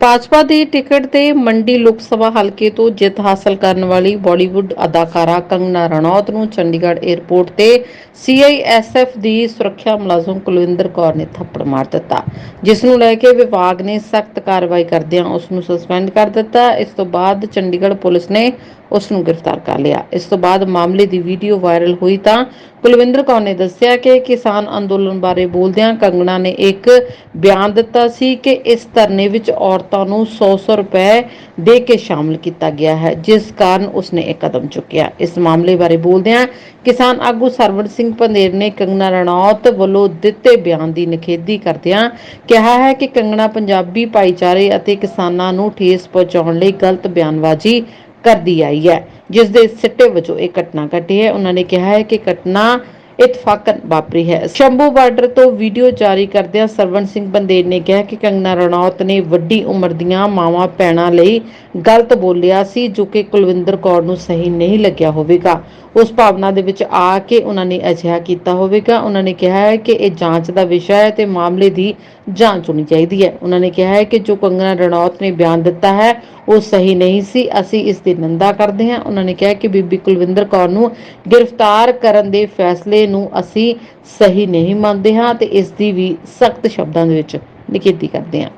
ਭਾਜਪਾ ਦੀ ticket ਤੇ ਮੰਡੀ ਲੋਕ ਸਭਾ ਹਲਕੇ ਤੋਂ ਜਿੱਤ ਹਾਸਲ ਕਰਨ ਵਾਲੀ ਬਾਲੀਵੁੱਡ ਅਦਾਕਾਰਾ ਕੰਗਨਾ ਰਣੌਤ ਨੂੰ ਚੰਡੀਗੜ੍ਹ ਏਅਰਪੋਰਟ ਤੇ ਸੀਆਈਐਸਐਫ ਦੀ ਸੁਰੱਖਿਆ ਮੁਲਾਜ਼ਮ ਕੁਲਵਿੰਦਰ ਕੌਰ ਨੇ ਥੱਪੜ ਮਾਰ ਦਿੱਤਾ, ਜਿਸ ਨੂੰ ਲੈ ਕੇ ਵਿਭਾਗ ਨੇ ਸਖਤ ਕਾਰਵਾਈ ਕਰਦਿਆਂ ਉਸ ਨੂੰ ਸਸਪੈਂਡ ਕਰ ਦਿੱਤਾ। ਇਸ ਤੋਂ ਬਾਅਦ ਚੰਡੀਗੜ੍ਹ ਪੁਲਿਸ ਨੇ ਉਸ ਨੂੰ ਗ੍ਰਿਫਤਾਰ ਕਰ ਲਿਆ। ਇਸ ਤੋਂ ਬਾਅਦ ਮਾਮਲੇ ਦੀ ਵੀਡੀਓ ਵਾਇਰਲ ਹੋਈ ਤਾਂ ਕੁਲਵਿੰਦਰ ਕੌਰ ਨੇ ਦੱਸਿਆ ਕਿ ਕਿਸਾਨ ਅੰਦੋਲਨ ਬਾਰੇ ਬੋਲਦਿਆਂ ਕੰਗਣਾ ਨੇ ਇੱਕ ਬਿਆਨ ਦਿੱਤਾ ਸੀ ਕਿ ਇਸ ਧਰਨੇ ਵਿੱਚ ਔਰਤਾਂ ਨੂੰ 100-100 ਰੁਪਏ ਦੇ ਕੇ ਸ਼ਾਮਲ ਕੀਤਾ ਗਿਆ ਹੈ, ਜਿਸ ਕਾਰਨ ਉਸਨੇ ਇਹ ਕਦਮ ਚੁੱਕਿਆ। ਇਸ ਮਾਮਲੇ ਬਾਰੇ ਬੋਲਦਿਆਂ ਕਿਸਾਨ ਆਗੂ ਸਰਵਣ ਸਿੰਘ ਪੰਦੇਰ ਨੇ ਕੰਗਣਾ ਰਣੌਤ ਵੱਲੋਂ ਦਿੱਤੇ ਬਿਆਨ ਦੀ ਨਿਖੇਧੀ ਕਰਦਿਆਂ ਕਿਹਾ ਹੈ ਕਿ ਕੰਗਣਾ ਪੰਜਾਬੀ ਭਾਈਚਾਰੇ ਅਤੇ ਕਿਸਾਨਾਂ ਨੂੰ ਠੇਸ ਪਹੁੰਚਾਉਣ ਲਈ ਗਲਤ ਬਿਆਨਬਾਜ਼ੀ ਕਰਦੀ ਆਈ ਹੈ। ਜਿਸ ਦੇ ਸਿੱਟੇ ਵਜੋਂ ਇਹ ਘਟਨਾ ਘਟੀ ਹੈ। ਉਹਨਾਂ ਨੇ ਕਿਹਾ ਹੈ ਕਿ ਘਟਨਾ ਇਤਫਾਕਨ ਵਾਪਰੀ ਹੈ। ਸ਼ੰਭੂ ਬਾਰਡਰ ਤੋਂ ਵੀਡੀਓ ਜਾਰੀ ਕਰਦਿਆਂ ਸਰਵਣ ਸਿੰਘ ਬੰਦੇਰ ਨੇ ਕਿਹਾ ਕਿ ਕੰਗਨਾ ਰਣੌਤ ਨੇ ਵੱਡੀ ਉਮਰ ਦੀਆਂ ਮਾਵਾਂ ਭੈਣਾਂ ਲਈ ਗਲਤ ਬੋਲਿਆ ਸੀ, ਜੋ ਕਿ ਕੁਲਵਿੰਦਰ ਕੌਰ ਨੂੰ ਸਹੀ ਨਹੀਂ ਲੱਗਿਆ ਹੋਵੇਗਾ। ਉਸ ਭਾਵਨਾ ਦੇ ਵਿੱਚ ਆ ਕੇ ਉਹਨਾਂ ਨੇ ਅਜਿਹਾ ਕੀਤਾ ਹੋਵੇਗਾ। ਉਹਨਾਂ ਨੇ ਕਿਹਾ ਹੈ ਕਿ ਇਹ ਜਾਂਚ ਦਾ ਵਿਸ਼ਾ ਹੈ ਤੇ ਮਾਮਲੇ ਦੀ ਜਾਂਚ ਹੋਣੀ ਚਾਹੀਦੀ ਹੈ। ਉਹਨਾਂ ਨੇ ਕਿਹਾ ਹੈ ਕਿ ਜੋ ਕੰਗਨਾ ਰਣੌਤ ਨੇ ਬਿਆਨ ਦਿੱਤਾ ਹੈ, ਉਹ ਸਹੀ ਨਹੀਂ ਸੀ। ਅਸੀਂ ਇਸ ਦੀ ਨਿੰਦਾ ਕਰਦੇ ਹਾਂ। ਉਹਨਾਂ ਨੇ ਕਿਹਾ ਕਿ ਬੀਬੀ ਕੁਲਵਿੰਦਰ ਕੌਰ ਨੂੰ ਗ੍ਰਿਫਤਾਰ ਕਰਨ ਦੇ ਫੈਸਲੇ ਨੂੰ ਅਸੀਂ ਸਹੀ ਨਹੀਂ ਮੰਨਦੇ ਹਾਂ ਤੇ ਇਸ ਦੀ ਵੀ ਸਖਤ ਸ਼ਬਦਾਂ ਦੇ ਵਿੱਚ ਨਿਖੇਧੀ ਕਰਦੇ ਹਾਂ।